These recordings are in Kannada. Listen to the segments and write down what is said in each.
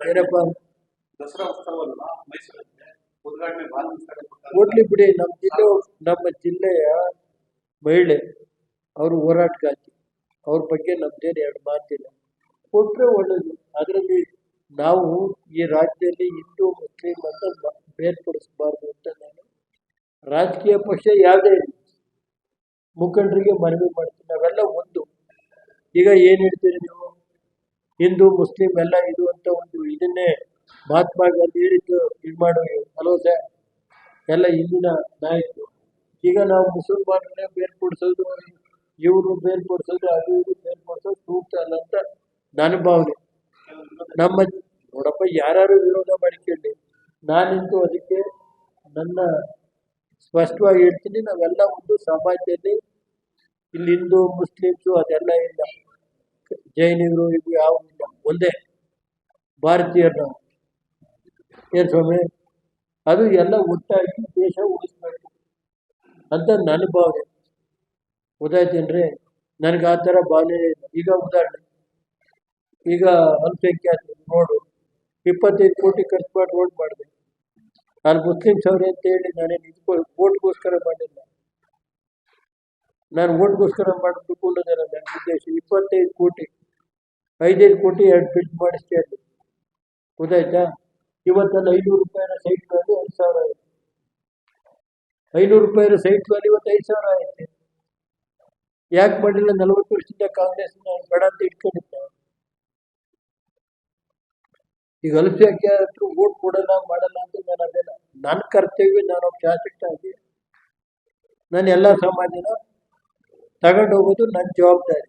ಏನಪ್ಪ ದಸರಾ ಉತ್ಸವ ಅಲ್ವಾ? ಮೈಸೂರಲ್ಲಿ ಉದ್ಘಾಟನೆ ಬಾಲ್ ಹೋಗ್ಲಿ ಬಿಡಿ ನಮ್ಮ ಜಿಲ್ಲೆ ನಮ್ಮ ಜಿಲ್ಲೆಯ ಮಹಿಳೆ ಅವರು ಹೋರಾಟಗಾರ್ತಿ ಅವ್ರ ಬಗ್ಗೆ ನಮ್ದೇನು ಎರಡು ಮಾತಿಲ್ಲ. ಕೊಟ್ಟರೆ ಒಳ್ಳೇದು. ಅದರಲ್ಲಿ ನಾವು ಈ ರಾಜ್ಯದಲ್ಲಿ ಹಿಂದೂ ಮುಸ್ಲಿಂ ಅಂತ ಬೇರ್ಪಡಿಸಬಾರ್ದು ಅಂತ ನಾನು ರಾಜಕೀಯ ಪಕ್ಷ ಯಾವುದೇ ಮುಖಂಡರಿಗೆ ಮನವಿ ಮಾಡ್ತೀನಿ. ನಾವೆಲ್ಲ ಒಂದು. ಈಗ ಏನು ಹೇಳ್ತೀರಿ ನೀವು? ಹಿಂದೂ, ಮುಸ್ಲಿಂ ಎಲ್ಲ ಇದು ಅಂತ ಒಂದು ಇದನ್ನೇ ಮಹಾತ್ಮ ಗಾಂಧಿ ಹೇಳಿದ್ದು, ಇದು ಮಾಡೋ ಹಲೋ ಸರ್ ಎಲ್ಲ ಹಿಂದಿನ ನಾಯಕರು. ಈಗ ನಾವು ಮುಸಲ್ಮಾನರನ್ನೇ ಬೇರ್ಪಡಿಸೋದು ಇವರು ಬೇರ್ಪಡಿಸೋದು ಅದು ಇವರು ಬೇರ್ಪಡಿಸೋದು ಸೂಕ್ತ ಅಲ್ಲ ಅಂತ ನನ್ನ ಭಾವನೆ. ನಮ್ಮ ನೋಡಪ್ಪ ಯಾರು ವಿರೋಧ ಮಾಡಿಕೊಳ್ಳಿ. ನಾನಿಂದು ಅದಕ್ಕೆ ನನ್ನ ಸ್ಪಷ್ಟವಾಗಿ ಹೇಳ್ತೀನಿ, ನಾವೆಲ್ಲ ಒಂದು ಸಮಾಜದಲ್ಲಿ ಇಲ್ಲಿ ಹಿಂದೂ, ಮುಸ್ಲಿಮ್ಸು ಅದೆಲ್ಲ ಇಲ್ಲ. ಜೈನಿಗರು ಇದು ಯಾವುದಿಲ್ಲ ಒಂದೇ ಭಾರತೀಯರ ನಾವು ಏನು ಸ್ವಾಮಿ? ಅದು ಎಲ್ಲ ಒಟ್ಟಾಗಿ ದೇಶ ಉಳಿಸ್ಬೇಕು ಅಂತ ನನ್ನ ಭಾವನೆ. ಗೊತ್ತಾಯ್ತೇನ್ರಿ? ನನಗೆ ಆ ಥರ ಭಾವನೆ ಇಲ್ಲ. ಈಗ ಉದಾಹರಣೆ, ಈಗ ಅಲ್ಪಸಂಖ್ಯಾತರು ನೋಡು, ಇಪ್ಪತ್ತೈದು ಕೋಟಿ ಖರ್ಚು ಮಾಡಿ ರೋಡ್ ಮಾಡಿದೆ. ನಾನು ಮುಸ್ಲಿಮ್ಸ್ ಅವ್ರೆ ಅಂತ ಹೇಳಿ ನಾನೇನು ಇದಕ್ಕೋ ಓಟ್ಗೋಸ್ಕರ ಮಾಡಿಲ್ಲ. ನಾನು ಓಟ್ಗೋಸ್ಕರ ಅನ್ನೋದಲ್ಲ ನನ್ನ ಉದ್ದೇಶ ಇಪ್ಪತ್ತೈದು ಕೋಟಿ, ಐದೈದು ಕೋಟಿ ಎರಡು ಬಿಲ್ಡ್ ಮಾಡಿಸ್ತೇ ಅಲ್ಲಿ ಗೊತ್ತಾಯ್ತಾ? ಇವತ್ತಲ್ಲಿ ಐನೂರು ರೂಪಾಯಿನ ಸೈಟ್ ವ್ಯಾಲ್ಯೂ ಐದು ಸಾವಿರ ಆಯಿತು. ಐನೂರು ರೂಪಾಯಿನ ಸೈಟ್ ವ್ಯಾಲ್ಯೂ ಇವತ್ತು ಐದು ಸಾವಿರ ಆಯ್ತು. ಯಾಕೆ ಮಾಡಿಲ್ಲ? ನಲವತ್ತು ವರ್ಷದಿಂದ ಕಾಂಗ್ರೆಸ್ ಬೇಡ ಅಂತ ಇಟ್ಕೊಂಡಿದ್ದ ಈಗ ಅಲ್ಪಸಂಖ್ಯಾತರು ಓಟ್ ಕೊಡಲ್ಲ, ಮಾಡಲ್ಲ ಅಂತ ನಾನು ಅದೆಲ್ಲ, ನನ್ನ ಕರ್ತವ್ಯ ನಾನು ಶಾಸಕ ಆಗಿ, ನಾನು ಎಲ್ಲ ಸಮಾಜನ ತಗೊಂಡು ಹೋಗೋದು ನನ್ನ ಜವಾಬ್ದಾರಿ.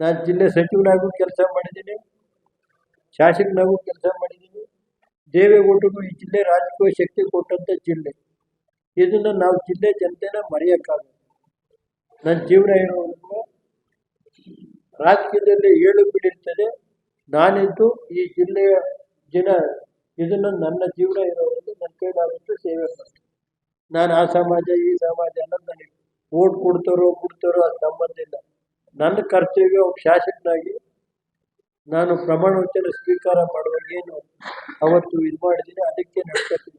ನಾನು ಜಿಲ್ಲೆ ಸಚಿವನಾಗೂ ಕೆಲಸ ಮಾಡಿದ್ದೀನಿ, ಶಾಸಕನಾಗೂ ಕೆಲಸ ಮಾಡಿದ್ದೀನಿ. ದೇವೇಗೌಡರಿಗೂ ಈ ಜಿಲ್ಲೆ ರಾಜಕೀಯ ಶಕ್ತಿ ಕೊಟ್ಟಂಥ ಜಿಲ್ಲೆ. ಇದನ್ನು ನಾವು ಜಿಲ್ಲೆ ಜನತೆನ ಮರೆಯೋಕ್ಕಾಗಲ್ಲ. ನನ್ನ ಜೀವನ ಇರೋವರೆಗೂ ರಾಜಕೀಯದಲ್ಲಿ ಏಳು ಬಿಡಿರ್ತದೆ ನಾನಿದ್ದು ಈ ಜಿಲ್ಲೆಯ ಜನ, ಇದನ್ನು ನನ್ನ ಜೀವನ ಇರೋವರೆಗೂ ನನ್ನ ಕೈಲಾದಷ್ಟು ಸೇವೆ ಮಾಡ್ತೀನಿ. ನಾನು ಆ ಸಮಾಜ, ಈ ಸಮಾಜ ಎಲ್ಲ ನನಗೆ ಓಟ್ ಕೊಡ್ತಾರೋ, ಬಿಡ್ತಾರೋ ಅದು ಸಂಬಂಧ ಇಲ್ಲ. ನನ್ನ ಕರ್ತವ್ಯ ಒಬ್ಬ ಶಾಸಕನಾಗಿ ನಾನು ಪ್ರಮಾಣ ವಚನ ಸ್ವೀಕಾರ ಮಾಡುವಾಗ ಏನು? ಅವತ್ತು ಇದು ಮಾಡಿದ್ದೀನಿ, ಅದಕ್ಕೆ ನಡ್ಕೊತೀನಿ